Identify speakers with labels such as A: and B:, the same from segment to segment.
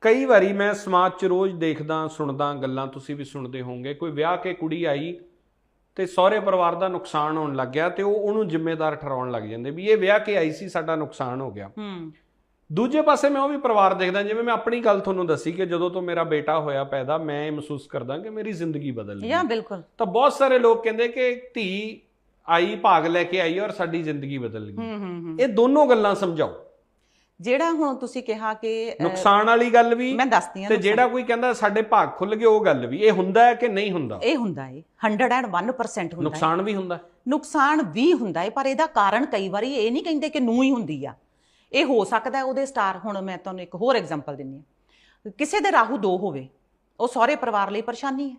A: ਕਈ ਵਾਰੀ ਮੈਂ ਸਮਾਜ 'ਚ ਰੋਜ਼ ਦੇਖਦਾ ਸੁਣਦਾ ਗੱਲਾਂ ਤੁਸੀਂ ਵੀ ਸੁਣਦੇ ਹੋਵੋਗੇ ਕੋਈ ਵਿਆਹ ਕੇ ਕੁੜੀ ਆਈ ਤੇ ਸਹੁਰੇ ਪਰਿਵਾਰ ਦਾ ਨੁਕਸਾਨ ਹੋਣ ਲੱਗ ਗਿਆ ਤੇ ਉਹ ਉਹਨੂੰ ਜ਼ਿੰਮੇਦਾਰ ਠਹਿਰਾਉਣ ਲੱਗ ਜਾਂਦੇ ਵੀ ਇਹ ਵਿਆਹ ਕੇ ਆਈ ਸੀ ਸਾਡਾ ਨੁਕਸਾਨ ਹੋ ਗਿਆ।
B: ਹੂੰ।
A: ਦੂਜੇ ਪਾਸੇ ਮੈਂ ਉਹ ਵੀ ਪਰਿਵਾਰ ਦੇਖਦਾ ਜਿਵੇਂ ਮੈਂ ਆਪਣੀ ਗੱਲ ਤੁਹਾਨੂੰ ਦੱਸੀ ਕਿ ਜਦੋਂ ਤੋਂ ਮੇਰਾ ਬੇਟਾ ਹੋਇਆ ਪੈਦਾ ਮੈਂ ਇਹ ਮਹਿਸੂਸ ਕਰਦਾ ਕਿ ਮੇਰੀ ਜ਼ਿੰਦਗੀ ਬਦਲ ਗਈ।
B: ਜਾਂ ਬਿਲਕੁਲ।
A: ਤਾਂ ਬਹੁਤ ਸਾਰੇ ਲੋਕ ਕਹਿੰਦੇ ਕਿ ਧੀ ਆਈ ਭਾਗ ਲੈ ਕੇ ਆਈ ਔਰ ਸਾਡੀ ਜ਼ਿੰਦਗੀ ਬਦਲ ਗਈ।
B: ਹੂੰ ਹੂੰ ਹੂੰ।
A: ਇਹ ਦੋਨੋਂ ਗੱਲਾਂ ਸਮਝਾਓ।
B: ਜਿਹੜਾ ਹੁਣ ਤੁਸੀਂ ਕਿਹਾ ਕਿ
A: ਨੁਕਸਾਨ ਵਾਲੀ ਗੱਲ ਵੀ
B: ਮੈਂ ਦੱਸਦੀ ਹਾਂ
A: ਤੇ। ਜਿਹੜਾ ਕੋਈ ਕਹਿੰਦਾ ਸਾਡੇ ਭਾਗ ਖੁੱਲ ਗਏ ਉਹ ਗੱਲ ਵੀ ਇਹ ਹੁੰਦਾ ਹੈ ਕਿ ਨਹੀਂ ਹੁੰਦਾ?
B: ਇਹ ਹੁੰਦਾ ਹੈ 101% ਹੁੰਦਾ
A: ਨੁਕਸਾਨ ਵੀ ਹੁੰਦਾ।
B: ਨੁਕਸਾਨ ਵੀ ਹੁੰਦਾ ਹੈ ਪਰ ਇਹਦਾ ਕਾਰਨ ਕਈ ਵਾਰੀ ਇਹ ਨਹੀਂ ਕਹਿੰਦੇ ਕਿ ਨੂੰ ਹੀ ਹੁੰਦੀ ਆ। ਇਹ ਹੋ ਸਕਦਾ ਉਹਦੇ ਸਟਾਰ ਹੁਣ ਮੈਂ ਤੁਹਾਨੂੰ ਇੱਕ ਹੋਰ ਐਗਜ਼ਾਮਪਲ ਦਿੰਨੀ ਆ ਕਿਸੇ ਦੇ ਰਾਹੂ ਦੋ ਹੋਵੇ ਉਹ ਸਹੁਰੇ ਪਰਿਵਾਰ ਲਈ ਪਰੇਸ਼ਾਨੀ ਹੈ।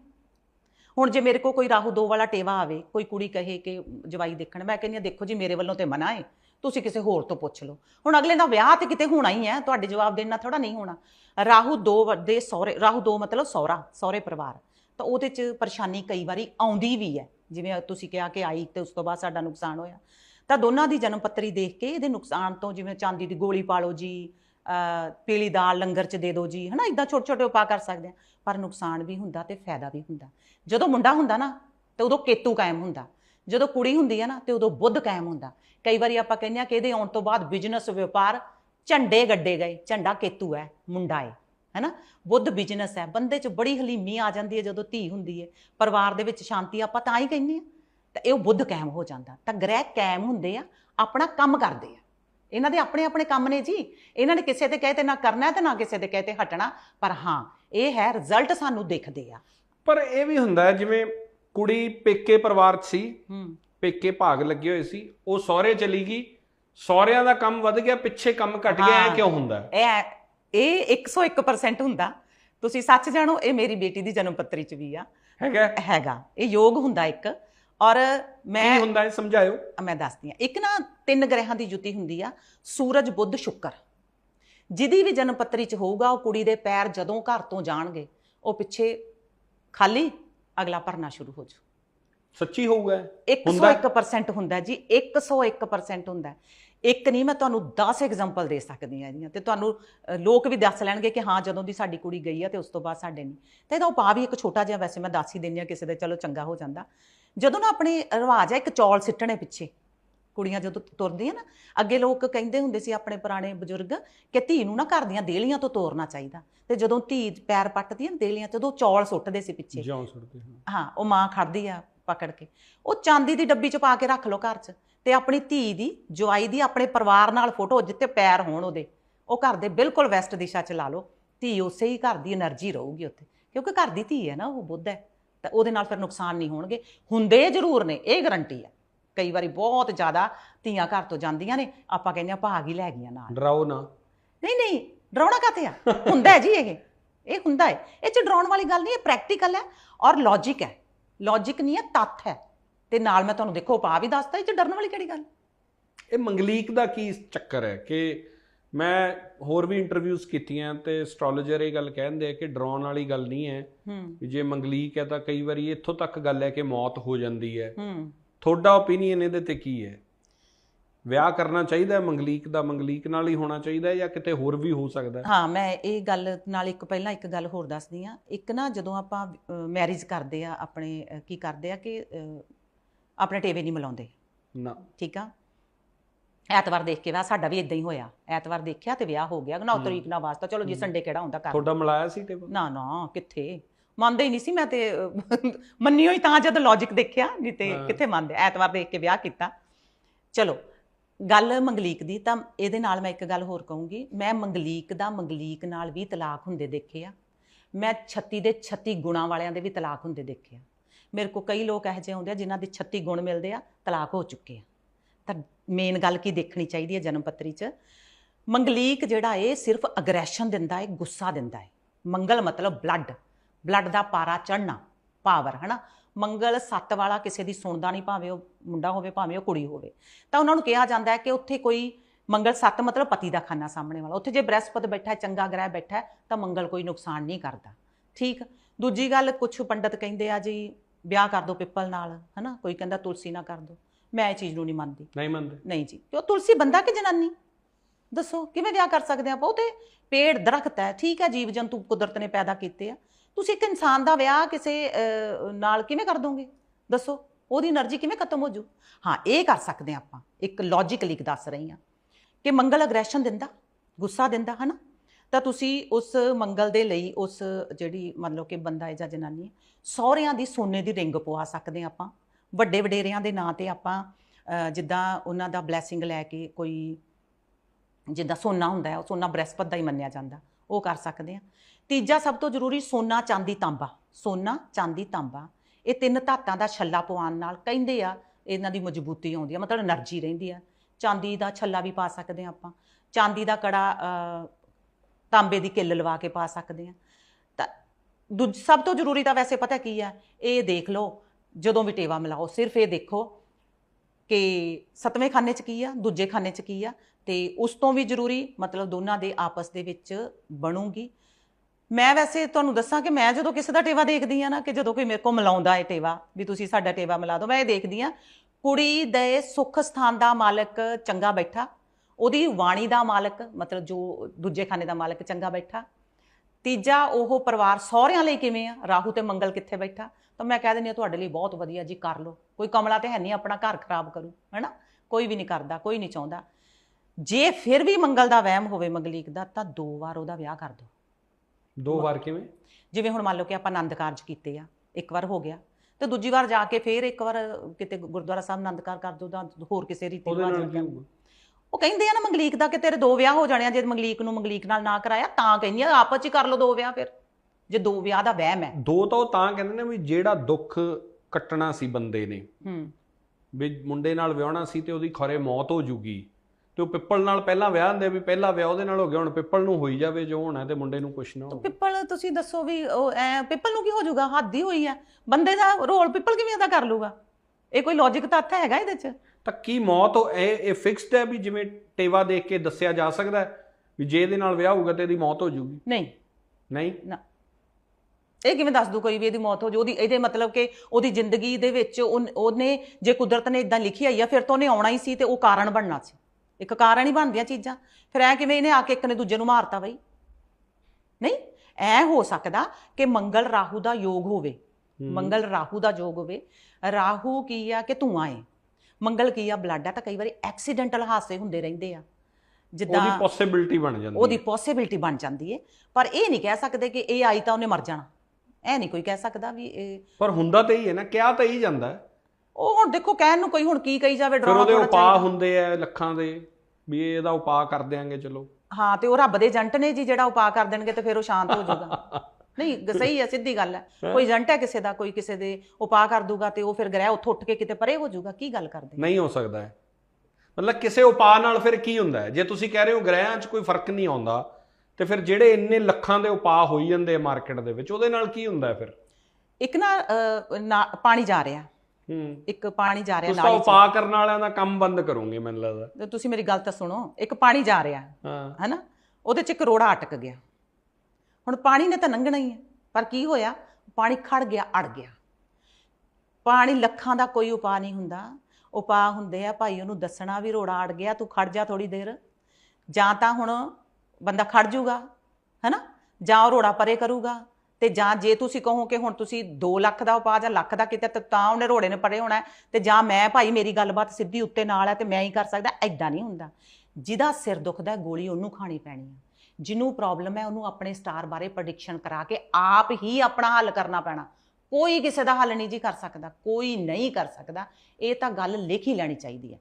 B: ਹੁਣ ਜੇ ਮੇਰੇ ਕੋ ਕੋਈ ਰਾਹੂ ਦੋ ਵਾਲਾ ਟੇਵਾ ਆਵੇ ਕੋਈ ਕੁੜੀ ਕਹੇ ਕਿ ਜਵਾਈ ਦੇਖਣ ਮੈਂ ਕਹਿੰਦੀ ਹਾਂ ਦੇਖੋ ਜੀ ਮੇਰੇ ਵੱਲੋਂ ਤੇ ਮਨਾ ਹੈ ਤੁਸੀਂ ਕਿਸੇ ਹੋਰ ਤੋਂ ਪੁੱਛ ਲਓ। ਹੁਣ ਅਗਲੇ ਦਾ ਵਿਆਹ ਤੇ ਕਿਤੇ ਹੋਣਾ ਹੀ ਹੈ, ਤੁਹਾਡੇ ਜਵਾਬ ਦੇਣ ਨਾਲ ਥੋੜਾ ਨਹੀਂ ਹੋਣਾ। ਰਾਹੂ ਦੋ ਵ- ਦੇ ਸਹੁਰੇ, ਰਾਹੂ ਦੋ ਮਤਲਬ ਸਹੁਰਾ, ਸਹੁਰੇ ਪਰਿਵਾਰ। ਤਾਂ ਉਹਦੇ ਚ ਪਰੇਸ਼ਾਨੀ ਕਈ ਵਾਰੀ ਆਉਂਦੀ ਵੀ ਹੈ। ਜਿਵੇਂ ਤੁਸੀਂ ਕਿਹਾ ਕਿ ਆਈ ਤੇ ਉਸ ਤੋਂ ਬਾਅਦ ਸਾਡਾ ਨੁਕਸਾਨ ਹੋਇਆ। ਤਾਂ ਦੋਨਾਂ ਦੀ ਜਨਮ ਪੱਤਰੀ ਦੇਖ ਕੇ ਇਹਦੇ ਨੁਕਸਾਨ ਤੋਂ ਜਿਵੇਂ ਚਾਂਦੀ ਦੀ ਗੋਲੀ ਪਾ ਲਓ ਜੀ, ਅਹ, ਪੀਲੀ ਦਾਲ ਲੰਗਰ ਚ ਦੇ ਦਿਓ ਜੀ, ਹਨਾ ਇਦਾਂ ਛੋਟੇ ਛੋਟੇ ਉਪਾਅ ਕਰ ਸਕਦੇ ਆ। ਪਰ ਨੁਕਸਾਨ ਵੀ ਹੁੰਦਾ ਤੇ ਫਾਇਦਾ ਵੀ ਹੁੰਦਾ। ਜਦੋਂ ਮੁੰਡਾ ਹੁੰਦਾ ਨਾ, ਤੇ ਉਦੋਂ ਕੇਤੂ ਕਾਇਮ ਹੁੰਦਾ। ਜਦੋਂ ਕੁੜੀ ਹੁੰਦੀ ਆ ਨਾ, ਤੇ ਉਦੋਂ ਬੁੱਧ ਕਾਇਮ ਹੁੰਦਾ। ਕਈ ਵਾਰੀ ਆਪਾਂ ਕਹਿੰਦੇ ਆ ਕਿ ਇਹਦੇ ਆਉਣ ਤੋਂ ਬਾਅਦ ਬਿਜ਼ਨਸ ਵਪਾਰ ਝੰਡੇ ਗੱਡੇ ਗਏ, ਝੰਡਾ ਕੇਤੂ ਹੈ, ਮੁੰਡਾ ਹੈ ਹੈਨਾ? ਬੁੱਧ ਬਿਜ਼ਨਸ ਹੈ। ਬੰਦੇ 'ਚ ਬੜੀ ਹਲੀਮੀ ਆ ਜਾਂਦੀ ਹੈ ਜਦੋਂ ਧੀ ਹੁੰਦੀ ਹੈ। ਪਰਿਵਾਰ ਦੇ ਵਿੱਚ ਸ਼ਾਂਤੀ ਆਪਾਂ ਤਾਂ ਹੀ ਕਹਿੰਦੇ ਆ। ਤਾਂ ਇਹ ਬੁੱਧ ਕਾਇਮ ਹੋ ਜਾਂਦਾ। ਤਾਂ ਗ੍ਰਹਿ ਕਾਇਮ ਹੁੰਦੇ ਆ, ਆਪਣਾ ਕੰਮ ਕਰਦੇ ਆ। ਇਹਨਾਂ ਦੇ ਆਪਣੇ ਆਪਣੇ ਕੰਮ ਨੇ ਜੀ। ਇਹਨਾਂ ਨੇ ਕਿਸੇ ਤੇ ਕਹੇ ਤੇ ਨਾ ਕਰਨਾ ਹੈ ਤੇ ਨਾ ਕਿਸੇ ਦੇ ਕਹੇ ਤੇ ਹਟਣਾ। ਪਰ ਹਾਂ, ਇਹ ਹੈ ਰਿਜ਼ਲਟ ਸਾਨੂੰ ਦਿਖਦੇ ਆ।
A: ਪਰ ਇਹ ਵੀ ਹੁੰਦਾ ਜਿਵੇਂ ਕੁੜੀ ਪੇਕੇ ਪਰਿਵਾਰ 'ਚ ਸੀ ਪੇਕੇ ਭਾਗ ਲੱਗੇ ਹੋਏ ਸੀ ਉਹ ਸਹੁਰੇ ਚਲੀ ਗਈ ਸਹੁਰਿਆਂ ਦਾ ਕੰਮ ਵੱਧ ਗਿਆ ਪਿੱਛੇ ਕੰਮ ਘਟ ਗਿਆ ਇਹ। ਕਿਉਂ ਹੁੰਦਾ?
B: ਇਹ ਇਹ 101% ਹੁੰਦਾ। ਤੁਸੀਂ ਸੱਚ ਜਾਣੋ ਇਹ ਮੇਰੀ ਬੇਟੀ ਦੀ ਜਨਮ ਪੱਤਰੀ ਚ ਵੀ ਆ।
A: ਹੈਗਾ?
B: ਹੈਗਾ। ਇਹ ਯੋਗ ਹੁੰਦਾ ਇੱਕ। ਔਰ ਮੈਂ
A: ਕੀ ਹੁੰਦਾ ਹੈ ਸਮਝਾਇਓ?
B: ਮੈਂ ਦੱਸਦੀ ਆ ਇੱਕ ਨਾ ਤਿੰਨ ਗ੍ਰਹਿਾਂ ਦੀ ਜੁਤੀ ਹੁੰਦੀ ਆ ਸੂਰਜ ਬੁੱਧ ਸ਼ੁੱਕਰ। ਜਿਹਦੀ ਵੀ ਜਨਮ ਪੱਤਰੀ ਚ ਹੋਊਗਾ ਉਹ ਕੁੜੀ ਦੇ ਪੈਰ ਜਦੋਂ ਘਰ ਤੋਂ ਜਾਣਗੇ ਉਹ ਪਿੱਛੇ ਖਾਲੀ ਅਗਲਾ ਭਰਨਾ ਸ਼ੁਰੂ ਹੋ ਜੂ
A: ਸੱਚੀ ਹੋਊਗਾ ਇਹ? ਹੁੰਦਾ?
B: 101% ਹੁੰਦਾ ਜੀ 101% ਹੁੰਦਾ ਇੱਕ ਨਹੀਂ ਮੈਂ ਤੁਹਾਨੂੰ 10 ਐਗਜ਼ਾਮਪਲ ਦੇ ਸਕਦੀ ਹਾਂ ਇਹਦੀਆਂ ਤੇ ਤੁਹਾਨੂੰ ਲੋਕ ਵੀ ਦੱਸ ਲੈਣਗੇ ਕਿ ਹਾਂ ਜਦੋਂ ਦੀ ਸਾਡੀ ਕੁੜੀ ਗਈ ਆ ਤੇ ਉਸ ਤੋਂ ਬਾਅਦ ਸਾਡੇ ਨਹੀਂ ਤੇ ਇਹਦਾ ਉਪਾਅ ਵੀ ਇੱਕ ਛੋਟਾ ਜਿਹਾ ਵੈਸੇ ਮੈਂ ਦੱਸ ਹੀ ਦਿੰਦੀ ਹਾਂ ਕਿਸੇ ਦੇ ਚਲੋ ਚੰਗਾ ਹੋ ਜਾਂਦਾ ਜਦੋਂ ਨਾ ਆਪਣੇ ਰਿਵਾਜ ਆ ਇੱਕ ਚੌਲ ਸਿੱਟਣੇ ਪਿੱਛੇ ਕੁੜੀਆਂ ਜਦੋਂ ਤੁਰਦੀਆਂ ਨਾ ਅੱਗੇ ਲੋਕ ਕਹਿੰਦੇ ਹੁੰਦੇ ਸੀ ਆਪਣੇ ਪੁਰਾਣੇ ਬਜ਼ੁਰਗ ਕਿ ਧੀ ਨੂੰ ਨਾ ਘਰ ਦੀਆਂ ਦੇਲੀਆਂ ਤੋਂ ਤੋਰਨਾ ਚਾਹੀਦਾ। ਤੇ ਜਦੋਂ ਧੀ ਪੈਰ ਪੱਟਦੀਆਂ ਦੇਲੀਆਂ ਜਦੋਂ ਚੌਲ ਸੁੱਟਦੇ ਸੀ ਪਿੱਛੇ।
A: ਜੌਂ ਸੁੱਟਦੇ ਹਾਂ।
B: ਉਹ ਮਾਂ ਖੜਦੀ ਆ ਪਕੜ ਕੇ। ਉਹ ਚਾਂਦੀ ਦੀ ਡੱਬੀ ਚ ਪਾ ਕੇ ਰੱਖ ਲਓ ਘਰ 'ਚ ਤੇ ਆਪਣੀ ਧੀ ਦੀ ਜਵਾਈ ਦੀ ਆਪਣੇ ਪਰਿਵਾਰ ਨਾਲ ਫੋਟੋ ਜਿੱਥੇ ਪੈਰ ਹੋਣ ਉਹਦੇ ਉਹ ਘਰ ਦੇ ਬਿਲਕੁਲ ਵੈਸਟ ਦਿਸ਼ਾ 'ਚ ਲਾ ਲਓ। ਧੀ ਉਸੇ ਹੀ ਘਰ ਦੀ એનર્ਜੀ ਰਹੂਗੀ ਉੱਥੇ ਕਿਉਂਕਿ ਘਰ ਦੀ ਧੀ ਹੈ ਨਾ ਉਹ ਬੁੱਧ ਹੈ। ਤਾਂ ਉਹਦੇ ਨਾਲ ਫਿਰ ਨੁਕਸਾਨ ਨਹੀਂ ਹੋਣਗੇ। ਹੁੰਦੇ ਜ਼ਰੂਰ ਨੇ ਇਹ ਗਰੰਟੀ ਹੈ। ਕਈ ਵਾਰੀ ਬਹੁਤ ਜ਼ਿਆਦਾ ਧੀਆਂ ਘਰ ਤੋਂ ਜਾਂਦੀਆਂ ਨੇ ਆਪਾਂ ਕਹਿੰਦੇ ਆ ਭਾਗ ਹੀ ਲੈ ਗਈਆਂ ਨਾਲ।
A: ਡਰਾਓ ਨਾ।
B: ਨਹੀਂ ਨਹੀਂ ਡਰਾਉਣਾ ਕਾਤੇ ਆ? ਹੁੰਦਾ ਹੈ ਜੀ ਇਹ। ਇਹ ਹੁੰਦਾ ਹੈ। ਇਹ ਚ ਡਰਾਉਣ ਵਾਲੀ ਗੱਲ ਨਹੀਂ ਇਹ ਪ੍ਰੈਕਟੀਕਲ ਹੈ ਔਰ ਲੌਜੀਕ ਹੈ। ਲੌਜੀਕ ਨਹੀਂ ਹੈ ਤੱਥ ਹੈ। ਤੇ ਨਾਲ ਮੈਂ ਤੁਹਾਨੂੰ ਦੇਖੋ ਪਾ ਵੀ ਦੱਸਤਾ ਇਹ ਚ ਡਰਨ ਵਾਲੀ ਕਿਹੜੀ ਗੱਲ?
A: ਇਹ ਮੰਗਲੀਕ ਦਾ ਕੀ ਚੱਕਰ ਹੈ ਕਿ ਮੈਂ ਹੋਰ ਵੀ ਇੰਟਰਵਿਊਜ਼ ਕੀਤੀਆਂ ਤੇ ਐਸਟ੍ਰੋਲੋਜਰ ਇਹ ਗੱਲ ਕਹਿੰਦੇ ਆ ਕਿ ਡਰਾਉਣ ਵਾਲੀ ਗੱਲ ਨਹੀਂ ਹੈ। ਜੇ ਮੰਗਲੀਕ ਹੈ ਤਾਂ ਕਈ ਵਾਰੀ ਇੱਥੋਂ ਤੱਕ ਗੱਲ ਹੈ ਕਿ ਮੌਤ ਹੋ ਜਾਂਦੀ ਹੂੰ। ਤੁਹਾਡਾ ਓਪੀਨੀਅਨ ਇਹਦੇ ਤੇ ਕੀ ਹੈ? ਵਿਆਹ ਕਰਨਾ ਚਾਹੀਦਾ ਹੈ ਮੰਗਲੀਕ ਦਾ ਮੰਗਲੀਕ ਨਾਲ ਹੀ ਹੋਣਾ ਚਾਹੀਦਾ ਹੈ ਜਾਂ ਕਿਤੇ ਹੋਰ ਵੀ ਹੋ ਸਕਦਾ ਹੈ?
B: ਹਾਂ ਮੈਂ ਇਹ ਗੱਲ ਨਾਲ ਇੱਕ ਪਹਿਲਾਂ ਇੱਕ ਗੱਲ ਹੋਰ ਦੱਸਦੀ ਆ ਇੱਕ ਨਾ ਜਦੋਂ ਆਪਾਂ ਮੈਰਿਜ ਕਰਦੇ ਆ ਆਪਣੇ ਕੀ ਕਰਦੇ ਆ ਕਿ ਆਪਣੇ ਟੇਵੇ ਨਹੀਂ ਮਿਲਾਉਂਦੇ।
A: ਨਾ।
B: ਠੀਕ ਆ? ਐਤਵਾਰ ਦੇਖ ਕੇ ਵਿਆਹ ਸਾਡਾ ਵੀ ਇਦਾਂ ਹੀ ਹੋਇਆ। ਐਤਵਾਰ ਦੇਖਿਆ ਤੇ ਵਿਆਹ ਹੋ ਗਿਆ। ਨਾ ਤਰੀਕ ਨਾਲ ਵਾਸਤਾ। ਚਲੋ ਜੀ ਸੰਡੇ ਕਿਹੜਾ ਹੁੰਦਾ ਕਰ
A: ਤੁਹਾਡਾ ਮਿਲਾਇਆ ਸੀ ਟੇਬਲ?
B: ਨਾ ਨਾ ਕਿੱਥੇ? ਮੰਨਦੇ ਹੀ ਨਹੀਂ ਸੀ ਮੈਂ ਤੇ ਮੰਨਿਓ ਹੀ ਤਾਂ ਜਦ ਲੌਜੀਕ ਦੇਖਿਆ ਨਹੀਂ ਤੇ। ਕਿੱਥੇ ਮੰਨਦੇ ਐਤਵਾਰ ਦੇਖ ਕੇ ਵਿਆਹ ਕੀਤਾ। ਚਲੋ ਗੱਲ ਮੰਗਲੀਕ ਦੀ ਤਾਂ ਇਹਦੇ ਨਾਲ ਮੈਂ ਇੱਕ ਗੱਲ ਹੋਰ ਕਹੂੰਗੀ। ਮੈਂ ਮੰਗਲੀਕ ਦਾ ਮੰਗਲੀਕ ਨਾਲ ਵੀ ਤਲਾਕ ਹੁੰਦੇ ਦੇਖੇ ਆ। ਮੈਂ 36 ਦੇ 36 ਗੁਣਾ ਵਾਲਿਆਂ ਦੇ ਵੀ ਤਲਾਕ ਹੁੰਦੇ ਦੇਖੇ ਆ। ਮੇਰੇ ਕੋ ਕਈ ਲੋਕ ਇਹੋ ਜਿਹੇ ਹੁੰਦੇ ਆ ਜਿਨ੍ਹਾਂ ਦੇ 36 ਗੁਣ ਮਿਲਦੇ ਆ ਤਲਾਕ ਹੋ ਚੁੱਕੇ ਆ। ਤਾਂ ਮੇਨ ਗੱਲ ਕੀ ਦੇਖਣੀ ਚਾਹੀਦੀ ਹੈ ਜਨਮ ਪੱਤਰੀ 'ਚ? ਮੰਗਲੀਕ ਜਿਹੜਾ ਇਹ ਸਿਰਫ ਅਗਰੈਸ਼ਨ ਦਿੰਦਾ ਹੈ ਗੁੱਸਾ ਦਿੰਦਾ ਹੈ ਮੰਗਲ ਮਤਲਬ ਬਲੱਡ ਬਲੱਡ ਦਾ ਪਾਰਾ ਚੜਨਾ ਪਾਵਰ ਹਨਾ? ਮੰਗਲ ਸੱਤ ਵਾਲਾ ਕਿਸੇ ਦੀ ਸੁਣਦਾ ਨਹੀਂ ਭਾਵੇਂ ਉਹ ਮੁੰਡਾ ਹੋਵੇ ਭਾਵੇਂ ਉਹ ਕੁੜੀ ਹੋਵੇ। ਤਾਂ ਉਹਨਾਂ ਨੂੰ ਕਿਹਾ ਜਾਂਦਾ ਹੈ ਕਿ ਉੱਥੇ ਕੋਈ ਮੰਗਲ ਸੱਤ ਮਤਲਬ ਪਤੀ ਦਾ ਖਾਨਾ ਸਾਹਮਣੇ ਵਾਲਾ। ਉੱਥੇ ਜੇ ਬ੍ਰਹਸਪਤ ਬੈਠਾ ਹੈ, ਚੰਗਾ ਗ੍ਰਹਿ ਬੈਠਾ ਹੈ, ਤਾਂ ਮੰਗਲ ਕੋਈ ਨੁਕਸਾਨ ਨਹੀਂ ਕਰਦਾ। ਠੀਕ? ਦੂਜੀ ਗੱਲ ਕੁਝ ਪੰਡਤ ਕਹਿੰਦੇ ਆ ਜੀ ਵਿਆਹ ਕਰ ਦੋ ਪਿੱਪਲ ਨਾਲ ਹਨਾ? ਕੋਈ ਕਹਿੰਦਾ ਤੁਲਸੀ ਨਾਲ ਕਰ ਦੋ। ਮੈਂ ਇਹ ਚੀਜ਼ ਨੂੰ ਨਹੀਂ ਮੰਨਦੀ।
A: ਨਹੀਂ ਮੰਨਦੇ।
B: ਨਹੀਂ ਜੀ। ਕਿਉਂ? ਤੁਲਸੀ ਬੰਦਾ ਕਿ ਜਨਾਨੀ? ਦੱਸੋ ਕਿਵੇਂ ਵਿਆਹ ਕਰ ਸਕਦੇ ਆਪਾਂ? ਉਹ ਤੇ ਪੇੜ ਦਰਖਤ ਹੈ ਠੀਕ ਹੈ ਜੀਵ ਜੰਤੂ ਕੁਦਰਤ ਨੇ ਪੈਦਾ ਕੀਤੇ ਆ। ਤੁਸੀਂ ਇੱਕ ਇਨਸਾਨ ਦਾ ਵਿਆਹ ਕਿਸੇ ਨਾਲ ਕਿਵੇਂ ਕਰ ਦੋਗੇ? ਦੱਸੋ, ਉਹਦੀ એનર્ਜੀ ਕਿਵੇਂ ਖਤਮ ਹੋ ਜੂ? ਹਾਂ, ਇਹ ਕਰ ਸਕਦੇ ਹਾਂ ਆਪਾਂ। ਇੱਕ ਲੌਜੀਕਲੀ ਦੱਸ ਰਹੀ ਹਾਂ ਕਿ ਮੰਗਲ ਅਗਰੈਸ਼ਨ ਦਿੰਦਾ, ਗੁੱਸਾ ਦਿੰਦਾ, ਹਨਾ? ਤਾਂ ਤੁਸੀਂ ਉਸ ਮੰਗਲ ਦੇ ਲਈ ਉਸ ਜਿਹੜੀ ਮੰਨ ਲਓ ਕਿ ਬੰਦਾ ਹੈ ਜਾਂ ਜਨਾਨੀ ਹੈ, ਸਹੁਰਿਆਂ ਦੀ ਸੋਨੇ ਦੀ ਰਿੰਗ ਪਵਾ ਸਕਦੇ ਹਾਂ ਆਪਾਂ। ਵੱਡੇ ਵਡੇਰਿਆਂ ਦੇ ਨਾਂ ਤੇ ਆਪਾਂ ਜਿੱਦਾਂ ਉਹਨਾਂ ਦਾ ਬਲੇਸਿੰਗ ਲੈ ਕੇ ਕੋਈ, ਜਿੱਦਾਂ ਸੋਨਾ ਹੁੰਦਾ ਹੈ, ਉਹ ਸੋਨਾ ਬ੍ਰਹਿਸਪਤ ਦਾ ਹੀ ਮੰਨਿਆ ਜਾਂਦਾ। ਉਹ ਕਰ ਸਕਦੇ ਆ। ਤੀਜਾ ਸਭ ਤੋਂ ਜ਼ਰੂਰੀ ਸੋਨਾ, ਚਾਂਦੀ, ਤਾਂਬਾ। ਸੋਨਾ, ਚਾਂਦੀ, ਤਾਂਬਾ। ਇਹ ਤਿੰਨ ਧਾਤਾਂ ਦਾ ਛੱਲਾ ਪਵਾਉਣ ਨਾਲ ਕਹਿੰਦੇ ਆ, ਇਹਨਾਂ ਦੀ ਮਜ਼ਬੂਤੀ ਆਉਂਦੀ ਆ, ਮਤਲਬ એનર્ਜੀ ਰਹਿੰਦੀ ਆ। ਚਾਂਦੀ ਦਾ ਛੱਲਾ ਵੀ ਪਾ ਸਕਦੇ ਆ ਆਪਾਂ। ਚਾਂਦੀ ਦਾ ਕੜਾ ਤਾਂਬੇ ਦੀ ਕਿੱਲ ਲਵਾ ਕੇ ਪਾ ਸਕਦੇ ਆ। ਤਾਂ ਸਭ ਤੋਂ ਜ਼ਰੂਰੀ ਤਾਂ ਵੈਸੇ ਪਤਾ ਕੀ ਆ, ਇਹ ਦੇਖ ਲਓ, ਜਦੋਂ ਵੀ ਟੇਵਾ ਮਿਲਾਓ, ਸਿਰਫ ਇਹ ਦੇਖੋ ਕਿ ਸਤਵੇਂ ਖਾਨੇ 'ਚ ਕੀ ਆ, ਦੂਜੇ ਖਾਨੇ 'ਚ ਕੀ ਆ ਤੇ ਉਸ ਤੋਂ ਵੀ ਜ਼ਰੂਰੀ ਮਤਲਬ ਦੋਨਾਂ ਦੇ ਆਪਸ ਦੇ ਵਿੱਚ ਬਣੂਗੀ। ਮੈਂ ਵੈਸੇ ਤੁਹਾਨੂੰ ਦੱਸਾਂ ਕਿ ਮੈਂ ਜਦੋਂ ਕਿਸੇ ਦਾ ਟੇਵਾ ਦੇਖਦੀ ਆ ਨਾ ਕਿ ਜਦੋਂ ਕੋਈ ਮੇਰੇ ਕੋਲ ਮਿਲਾਉਂਦਾ ਏ ਟੇਵਾ, ਵੀ ਤੁਸੀਂ ਸਾਡਾ ਟੇਵਾ ਮਿਲਾ ਦਿਓ, ਮੈਂ ਇਹ ਦੇਖਦੀ ਆ ਕੁੜੀ ਦੇ ਸੁੱਖ ਸਥਾਨ ਦਾ ਮਾਲਕ ਚੰਗਾ ਬੈਠਾ, ਉਹਦੀ ਵਾਣੀ ਦਾ ਮਾਲਕ, ਮਤਲਬ ਜੋ ਦੂਜੇ ਖਾਨੇ ਦਾ ਮਾਲਕ ਚੰਗਾ ਬੈਠਾ, ਤੀਜਾ ਉਹ ਪਰਿਵਾਰ ਸਹੁਰਿਆਂ ਲਈ ਕਿਵੇਂ ਆ, ਰਾਹੂ ਤੇ ਮੰਗਲ ਕਿੱਥੇ ਬੈਠਾ, ਤਾਂ ਮੈਂ ਕਹਿ ਦਿੰਦੀ ਆ ਤੁਹਾਡੇ ਲਈ ਬਹੁਤ ਵਧੀਆ ਜੀ, ਕਰ ਲਓ, ਕੋਈ ਕਮਲਾ ਤੇ ਹੈ ਨਹੀਂ, ਆਪਣਾ ਘਰ ਖਰਾਬ ਕਰੂ, ਹੈਨਾ, ਕੋਈ ਵੀ ਨਹੀਂ ਕਰਦਾ, ਕੋਈ ਨਹੀਂ ਚਾਹੁੰਦਾ। ਜੇ ਫਿਰ ਵੀ ਮੰਗਲ ਦਾ ਵਹਿਮ ਹੋਵੇ ਮੰਗਲੀਕ ਦਾ ਤਾਂ ਦੋ ਵਾਰ ਉਹਦਾ ਵਿਆਹ ਕਰ ਦਿਓ।
A: ਦੋ ਵਾਰ ਕਿਵੇਂ?
B: ਜਿਵੇਂ ਹੁਣ ਮੰਨ ਲਓ ਕਿ ਆਪਾਂ ਆਨੰਦ ਕਾਰਜ ਕੀਤੇ ਆ ਇੱਕ ਵਾਰ ਹੋ ਗਿਆ ਤੇ ਦੂਜੀ ਵਾਰ ਜਾ ਕੇ ਫੇਰ ਇੱਕ ਵਾਰ ਕਿਤੇ ਗੁਰਦੁਆਰਾ ਸਾਹਿਬ ਆਨੰਦ ਕਾਰ ਕਰ ਦਿਓ ਤਾਂ ਹੋਰ ਕਿਸੇ ਰੀਤੀ
A: ਉਹਦੇ
B: ਰਿਵਾਜ
A: ਨਾਲ। ਕੀ ਹੋਊਗਾ?
B: ਉਹ ਕਹਿੰਦੇ ਆ ਨਾ ਮੰਗਲੀਕ ਦਾ ਕਿ ਤੇਰੇ ਦੋ ਵਿਆਹ ਹੋ ਜਾਣੇ ਆ ਜੇ ਮੰਗਲੀਕ ਨੂੰ ਮੰਗਲੀਕ ਨਾਲ ਨਾ ਕਰਾਇਆ ਤਾਂ ਕਹਿੰਦੀ ਆ ਆਪਸ ਚ ਹੀ ਕਰ ਲਓ ਦੋ ਵਿਆਹ ਫਿਰ। ਜੇ ਦੋ ਵਿਆਹ ਦਾ ਵਹਿਮ ਹੈ।
A: ਦੋ ਤਾਂ ਉਹ ਤਾਂ ਕਹਿੰਦੇ ਨੇ ਵੀ ਜਿਹੜਾ ਦੁੱਖ ਕੱਟਣਾ ਸੀ ਬੰਦੇ ਨੇ
B: ਹੂੰ।
A: ਵੀ ਮੁੰਡੇ ਨਾਲ ਵਿਆਹਣਾ ਸੀ ਤੇ ਉਹਦੀ ਖਰੇ ਮੌਤ ਹੋ ਜੂਗੀ। ਤੇ ਉਹ ਪਿੱਪਲ ਨਾਲ ਪਹਿਲਾਂ ਵਿਆਹ ਹੁੰਦੇ ਵੀ ਪਹਿਲਾ ਵਿਆਹ ਉਹਦੇ ਨਾਲ ਹੋ ਗਿਆ ਹੁਣ ਪਿੱਪਲ ਨੂੰ ਹੋਈ ਜਾਵੇ ਜੋ ਹੋਣਾ ਤੇ ਮੁੰਡੇ ਨੂੰ ਕੁਛ ਨਾ ਹੋਵੇ।
B: ਪਿੱਪਲ ਤੁਸੀਂ ਦੱਸੋ ਵੀ ਉਹ ਐ ਪਿੱਪਲ ਨੂੰ ਕੀ ਹੋ ਜਾਊਗਾ? ਹੱਦ ਹੀ ਹੋਈ ਹੈ ਬੰਦੇ ਦਾ ਰੋਲ ਪਿੱਪਲ ਕਿਵੇਂ ਅਦਾ ਕਰ ਲੂਗਾ ਇਹ ਕੋਈ ਲੌਜੀਕ ਤੱਥ ਹੈਗਾ ਇਹਦੇ 'ਚ?
A: ਤਾਂ ਕੀ ਮੌਤ ਉਹ- ਇਹ ਇਹ ਫਿਕਸਡ ਹੈ ਵੀ ਜਿਵੇਂ ਟੇਵਾ ਦੇਖ ਕੇ ਦੱਸਿਆ ਜਾ ਸਕਦਾ ਹੈ ਵੀ ਜੇ ਇਹਦੇ ਨਾਲ ਵਿਆਹ ਹੋਊਗਾ ਤੇ ਇਹਦੀ ਮੌਤ ਹੋ ਜੂਗੀ
B: ਨਹੀਂ।
A: ਨਹੀਂ?
B: ਨਾ। ਇਹ ਕਿਵੇਂ ਦੱਸ ਦੂ ਕੋਈ ਵੀ ਇਹਦੀ ਮੌਤ ਹੋ ਜੂ ਉਹਦੀ ਇਹਦੇ ਮਤਲਬ ਕਿ ਉਹਦੀ ਜ਼ਿੰਦਗੀ ਦੇ ਵਿੱਚ ਉਹਨੇ ਜੇ ਕੁਦਰਤ ਨੇ ਇਦਾਂ ਲਿਖੀ ਆਈ ਆ ਫਿਰ ਤਾਂ ਉਹਨੇ ਆਉਣਾ ਹੀ ਸੀ ਤੇ ਉਹ ਕਾਰਨ ਬਣਨਾ ਸੀ। ਇੱਕ ਕਾਰਨ ਹੀ ਬਣਦੀਆਂ ਚੀਜ਼ਾਂ। ਫਿਰ ਐ ਕਿਵੇਂ ਇਹਨੇ ਆ ਕੇ ਇੱਕ ਨੇ ਦੂਜੇ ਨੂੰ ਮਾਰਤਾ ਬਈ? ਨਹੀਂ ਐ ਹੋ ਸਕਦਾ ਕਿ ਮੰਗਲ ਰਾਹੂ ਦਾ ਯੋਗ ਹੋਵੇ। ਮੰਗਲ ਰਾਹੂ ਦਾ ਯੋਗ ਹੋਵੇ। ਰਾਹੂ ਕੀ ਆ ਕਿ ਧੂਆਂ ਏ। ਮੰਗਲ ਕੀ ਆ? ਬਲੱਡ ਆ ਤਾਂ ਕਈ ਵਾਰੀ ਐਕਸੀਡੈਂਟਲ ਹਾਦਸੇ ਹੁੰਦੇ ਰਹਿੰਦੇ ਆ। ਜਿੱਦਾਂ
A: ਉਹਦੀ ਪੋਸਿਬਿਲਿਟੀ ਬਣ ਜਾਂਦੀ
B: ਉਹਦੀ ਪੋਸਿਬਿਲਿਟੀ ਬਣ ਜਾਂਦੀ ਹੈ ਪਰ ਇਹ ਨਹੀਂ ਕਹਿ ਸਕਦੇ ਕਿ ਇਹ ਆਈ ਤਾਂ ਉਹਨੇ ਮਰ ਜਾਣਾ। ਇਹ ਨਹੀਂ ਕੋਈ ਕਹਿ ਸਕਦਾ ਵੀ ਇਹ
A: ਪਰ ਹੁੰਦਾ ਤਾਂ ਹੀ ਹੈ ਨਾ ਕਿਹਾ ਤਾਂ ਹੀ ਜਾਂਦਾ। ਹੈ।
B: ਉਹ ਹੁਣ ਦੇਖੋ ਕਹਿਣ ਨੂੰ ਕੋਈ ਹੁਣ ਕੀ ਕਹੀ ਜਾਵੇ
A: ਫਿਰ
B: ਡਰਾਉਣਾ
A: ਉਹਦੇ ਉਪਾਅ। ਹੁੰਦੇ ਆ ਲੱਖਾਂ ਦੇ ਵੀ ਇਹ ਇਹਦਾ ਉਪਾਅ ਕਰ ਦਿਆਂਗੇ ਚਲੋ।
B: ਹਾਂ ਤੇ ਉਹ ਰੱਬ ਦੇ ਏਜੰਟ ਨੇ ਜੀ ਜਿਹੜਾ ਉਪਾਅ ਕਰ ਦੇਣਗੇ ਤੇ ਫਿਰ ਉਹ ਸ਼ਾਂਤ ਹੋ ਜਾਊਗਾ। ਨਹੀਂ ਗ- ਸਹੀ ਹੈ ਸਿੱਧੀ ਗੱਲ ਹੈ ਕੋਈ ਏਜੰਟ ਹੈ ਕਿਸੇ ਦਾ ਕੋਈ ਕਿਸੇ ਦੇ ਉਪਾਅ ਕਰ ਦੂਗਾ ਤੇ ਉਹ ਫਿਰ ਗ੍ਰਹਿ ਉੱਥੋਂ ਉੱਠ ਕੇ ਕਿਤੇ ਪਰੇ ਹੋ ਜਾਊਗਾ ਕੀ ਗੱਲ ਕਰਦੇ?
A: ਨਹੀਂ ਹੋ ਸਕਦਾ ਹੈ। ਮਤਲਬ ਕਿਸੇ ਉਪਾਅ ਨਾਲ ਫਿਰ ਕੀ ਹੁੰਦਾ ਹੈ? ਜੇ ਤੁਸੀਂ ਕਹਿ ਰਹੇ ਹੋ ਗ੍ਰਹਿਆਂ 'ਚ ਕੋਈ ਫ਼ਰਕ ਨਹੀਂ ਆਉਂਦਾ ਤੇ ਫਿਰ ਜਿਹੜੇ ਇੰਨੇ ਲੱਖਾਂ ਦੇ ਉਪਾਅ ਹੋਈ ਜਾਂਦੇ ਆ ਮਾਰਕੀਟ ਦੇ ਵਿੱਚ ਉਹਦੇ ਨਾਲ ਕੀ ਹੁੰਦਾ ਹੈ ਫਿਰ?
B: ਇੱਕ ਨਾ ਅਹ, ਨਾ- ਪਾਣੀ ਜਾ ਰਿਹਾ।
A: ਹੂੰ।
B: ਇੱਕ ਪਾਣੀ ਜਾ ਰਿਹਾ
A: ਤੁਸੀਂ ਤਾਂ
B: ਨਾਲੀ 'ਚ
A: ਉਪਾਅ ਕਰਨ ਵਾਲਿਆਂ ਦਾ ਕੰਮ ਬੰਦ ਕਰੋਗੇ ਮੈਨੂੰ ਲੱਗਦਾ।
B: ਤੇ ਤੁਸੀਂ ਮੇਰੀ ਗੱਲ ਤਾਂ ਸੁਣੋ ਇੱਕ ਪਾਣੀ ਜਾ ਰਿਹਾ।
A: ਹਾਂ।
B: ਹੈਨਾ? ਉਹਦੇ 'ਚ ਇੱਕ ਰੋੜਾ ਅਟਕ ਗਿਆ। ਹੁਣ ਪਾਣੀ ਨੇ ਤਾਂ ਲੰਘਣਾ ਹੀ ਹੈ ਪਰ ਕੀ ਹੋਇਆ? ਪਾਣੀ ਖੜ ਗਿਆ ਅੜ ਗਿਆ। ਪਾਣੀ ਲੱਖਾਂ ਦਾ ਕੋਈ ਉਪਾਅ ਨਹੀਂ ਹੁੰਦਾ। ਉਪਾਅ ਹੁੰਦੇ ਆ ਭਾਈ ਉਹਨੂੰ ਦੱਸਣਾ ਵੀ ਰੋੜਾ ਅੜ ਗਿਆ ਤੂੰ ਖੜ ਜਾ ਥੋੜੀ ਦੇਰ। ਜਾਂ ਤਾਂ ਹੁਣ ਬੰਦਾ ਖੜ ਜਾਊਗਾ ਹੈਨਾ? ਜਾਂ ਉਹ ਰੋੜਾ ਪਰੇ ਕਰੂਗਾ। ਤੇ ਜਾਂ ਜੇ ਤੁਸੀਂ ਕਹੋ ਕਿ ਹੁਣ ਤੁਸੀਂ 2 ਲੱਖ ਦਾ ਉਪਾਅ ਜਾਂ ਲੱਖ ਦਾ ਕੀਤਾ ਤੇ ਤਾਂ ਉਹਨੇ ਰੋੜੇ ਨੇ ਪਰੇ ਹੋਣਾ ਹੈ, ਤੇ ਜਾਂ ਮੈਂ ਭਾਈ ਮੇਰੀ ਗੱਲਬਾਤ ਸਿੱਧੀ ਉੱਤੇ ਨਾਲ ਹੈ ਤੇ ਮੈਂ ਹੀ ਕਰ ਸਕਦਾ ਐਦਾਂ ਨਹੀਂ ਹੁੰਦਾ। ਜਿਹਦਾ ਸਿਰ ਦੁਖਦਾ ਗੋਲੀ ਉਹਨੂੰ ਖਾਣੀ ਪੈਣੀ ਹੈ। ਜਿਹਨੂੰ ਪ੍ਰੋਬਲਮ ਹੈ ਉਹਨੂੰ ਆਪਣੇ ਸਟਾਰ ਬਾਰੇ ਪ੍ਰੈਡਿਕਸ਼ਨ ਕਰਾ ਕੇ ਆਪ ਹੀ ਆਪਣਾ ਹੱਲ ਕਰਨਾ ਪੈਣਾ। ਕੋਈ ਕਿਸੇ ਦਾ ਹੱਲ ਨਹੀਂ ਜੀ ਕਰ ਸਕਦਾ ਕੋਈ ਨਹੀਂ ਕਰ ਸਕਦਾ। ਇਹ ਤਾਂ ਗੱਲ ਲਿਖ ਹੀ ਲੈਣੀ ਚਾਹੀਦੀ ਹੈ।